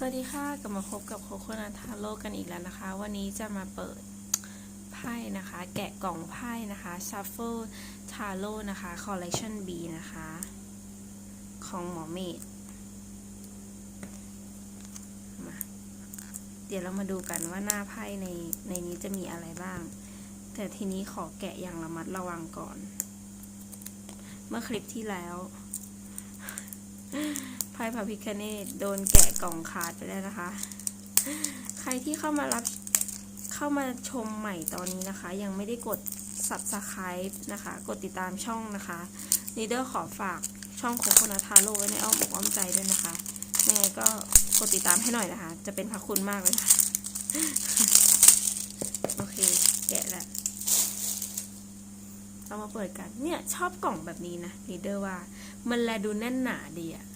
สวัสดีค่ะกลับมาพบกับโคโคนาทาโร่กันอีกแล้วนะคะ วันนี้จะมาเปิดไพ่นะคะ แกะกล่องไพ่นะคะ Shuffle Tarot นะคะ Collection B นะคะ ของหมอเมดมาเดี๋ยวเรามาดูกันว่าหน้าไพ่ในในนี้จะมีอะไรบ้าง แต่ทีนี้ขอแกะอย่างระมัดระวังก่อน เมื่อคลิปที่แล้ว พ่พระพิคเนตโดนแกะกล่องขาดไปแล้วนะคะ ใครที่เข้ามารับเข้ามาชมใหม่ตอนนี้นะคะ ยังไม่ได้กด subscribe นะคะ กดติดตามช่องนะคะนีเดอร์ขอฝากช่องโคโคนาทาโร่ไว้ในอ้อมอกอ้อมใจด้วยนะคะยังไงก็กดติดตามให้หน่อยนะคะ จะเป็นพระคุณมากเลยค่ะโอเค แกะแล้วเรามาเปิดกัน เนี่ย ชอบกล่องแบบนี้นะลีเดอร์ว่า มันแลดูแน่นหนาดีอะ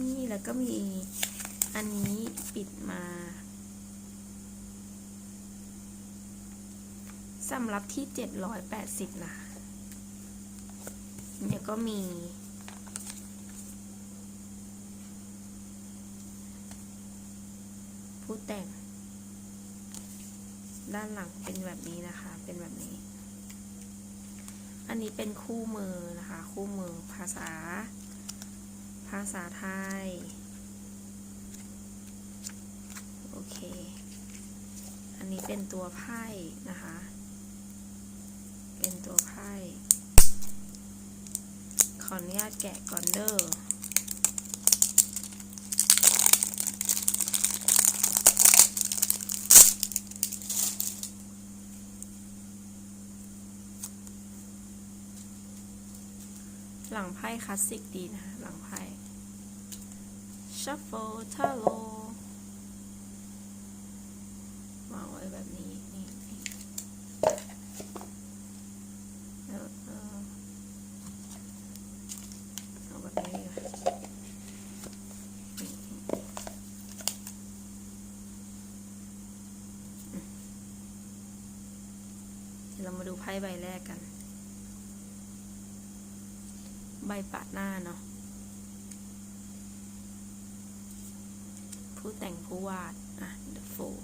นี่แล้วก็มีอันนี้ปิดมาสำหรับที่ 780นะคะเนี่ยก็มี ผู้แต่ง ด้านหลังเป็นแบบนี้นะคะ เป็นแบบนี้ อันนี้เป็นคู่มือนะคะ คู่มือภาษา ภาษาไทย โอเค อันนี้เป็นตัวไพ่นะคะ เป็นตัวไพ่ ขออนุญาตแกะก่อนเด้อ หลังไพ่คลาสสิกดีนะ หลังไพ่ shuffle tarot วางไว้แบบนี้ นี่นี่แล้วเออเอาแบบนี้ก่นี่อืมเดี๋ยวเรามาดูไพ่ใบแรกกัน ใบปาดหน้าเนาะผู้แต่งผู้วาด อะ The Fool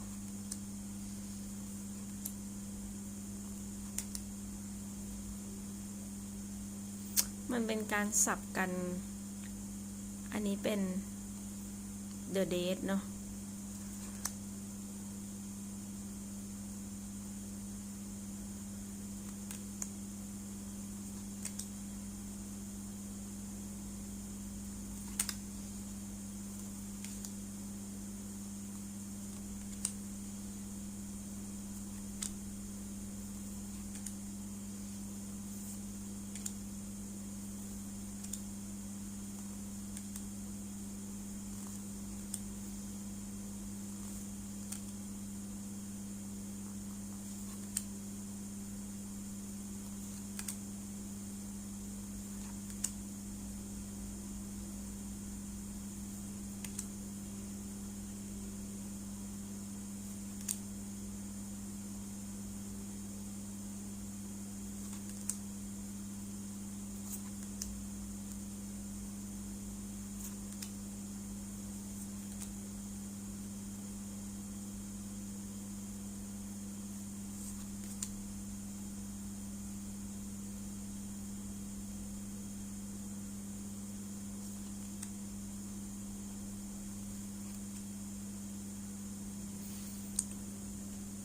มันเป็นการสับกัน อันนี้เป็น The Date เนาะ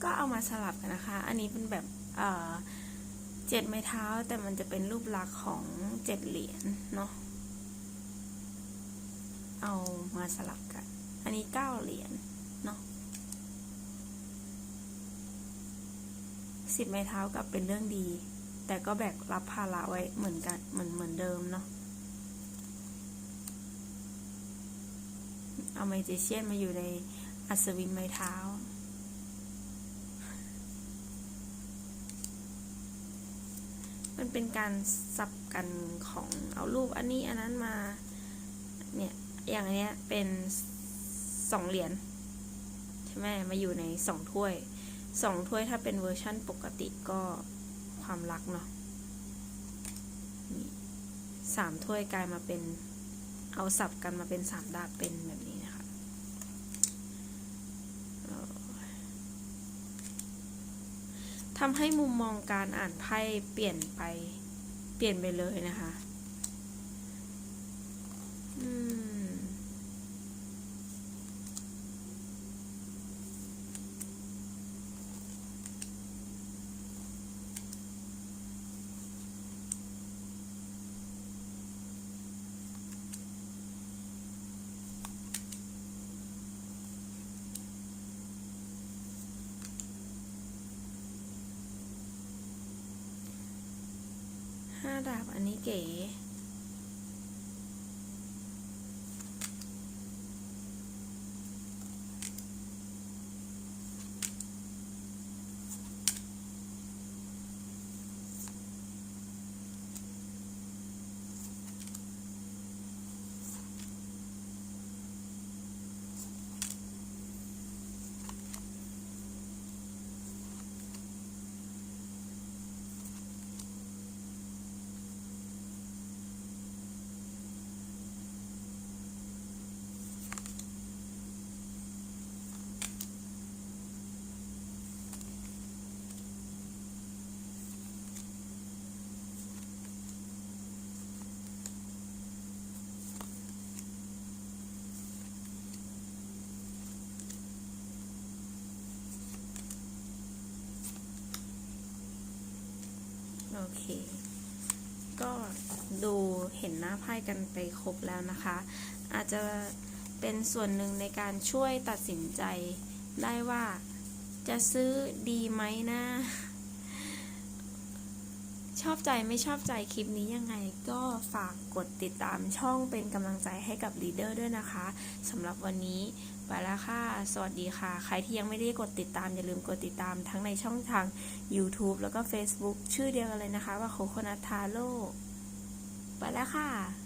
ก็เอามาสลับกันนะคะ อันนี้เป็นแบบเจ็ดไม้เท้าแต่มันจะเป็นรูปลักษณ์ของเจ็ดเหรียญเนาะ เอามาสลับกัน อันนี้เก้าเหรียญเนาะสิบไม้เท้ากับเป็นเรื่องดี แต่ก็แบกรับภาระไว้เหมือนกันเหมือนเหมือนเดิมเนาะเอาไมจิเชียนมาอยู่ในอัศวินไม้เท้า มันเป็นการสับกันของเอารูปอันนี้อันนั้นมาเนี่ยอย่างเนี้ยเป็นสองเหรียญใช่ไหมมาอยู่ในสองถ้วยสองถ้วยถ้าเป็นเวอร์ชั่นปกติก็ความรักเนาะสามถ้วยกลายมาเป็นเอาสับกันมาเป็นสามดาบเป็นแบบนี้นะคะเอ่อ ทำให้มุมมองการอ่านไพ่เปลี่ยนไป เปลี่ยนไปเลยนะคะ อืม ห้าดาบอันนี้เก๋ โอเค ก็ดูเห็นหน้าไพ่กันไปครบแล้วนะคะ อาจจะเป็นส่วนหนึ่งในการช่วยตัดสินใจได้ว่าจะซื้อดีไหมนะ ชอบใจไม่ชอบใจคลิปนี้ยังไงก็ฝากกดติดตามช่องเป็นกำลังใจให้กับลีดเดอร์ด้วยนะคะสำหรับวันนี้ไปแล้วค่ะ สวัสดีค่ะ ใครที่ยังไม่ได้กดติดตาม อย่าลืมกดติดตามทั้งในช่องทาง YouTube แล้วก็ Facebook ชื่อเดียวกันเลยนะคะว่าโคโคนัททาโร่ไปแล้วค่ะ